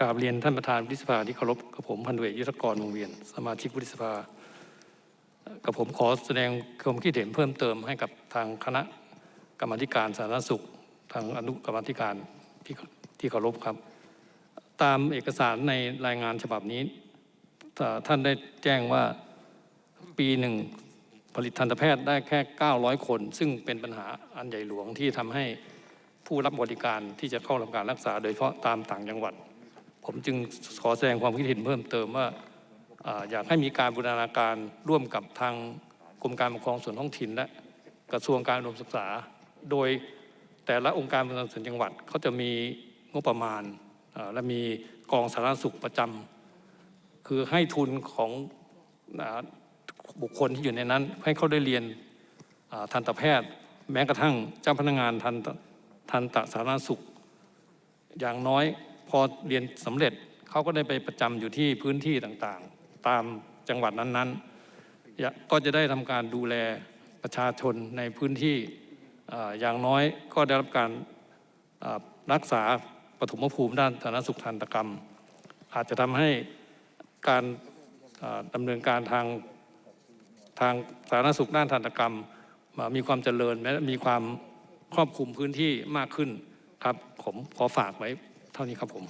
กราบเรียนท่านประธานวุฒิสภาที่เคารพกับผมพันดุเอกยุทธกรวงเวียน สมาชิกวุฒิสภา กับผมขอแสดงความคิดเห็นเพิ่มเติมให้กับทางคณะกรรมการสาธารณสุข ทางอนุกรรมการที่ที่เคารพครับ ตามเอกสารในรายงานฉบับนี้ ท่านได้แจ้งว่าปีหนึ่งผลิตทันตแพทย์ได้แค่ 900 คน ซึ่งเป็นปัญหาอันใหญ่หลวงที่ทำให้ผู้รับบริการที่จะเข้ารับการรักษา โดยเฉพาะตามต่างจังหวัด ผมจึงขอแสดงความคิดเห็นเพิ่มเติมว่าอยากให้มีการบูรณาการร่วมกับทางกรมการปกครองส่วนท้องถิ่นและกระทรวงการอุดมศึกษา โดยแต่ละองค์การบริหารส่วนจังหวัดเขาจะมีงบประมาณและมีกองสาธารณสุขประจำคือให้ทุนของบุคคลที่อยู่ในนั้น ให้เขาได้เรียนทันตแพทย์ แม้กระทั่งเจ้าพนักงานทันตทันตสาธารณสุข อย่างน้อย พอเรียนสำเร็จเขาก็ได้ไปประจำอยู่ที่พื้นที่ต่างๆ ตามจังหวัดนั้นๆ ก็จะได้ทำการดูแลประชาชนในพื้นที่อย่างน้อยก็ได้รับการรักษาปฐมภูมิด้านสาธารณสุขทันตกรรม อาจจะทำให้การอ่าดำเนินการทางทางสาธารณสุขด้านทันตกรรมามีความเจริญและมีความครอบคลุมพื้นที่มากขึ้นครับผมขอฝากไว้ เท่านี้ครับผม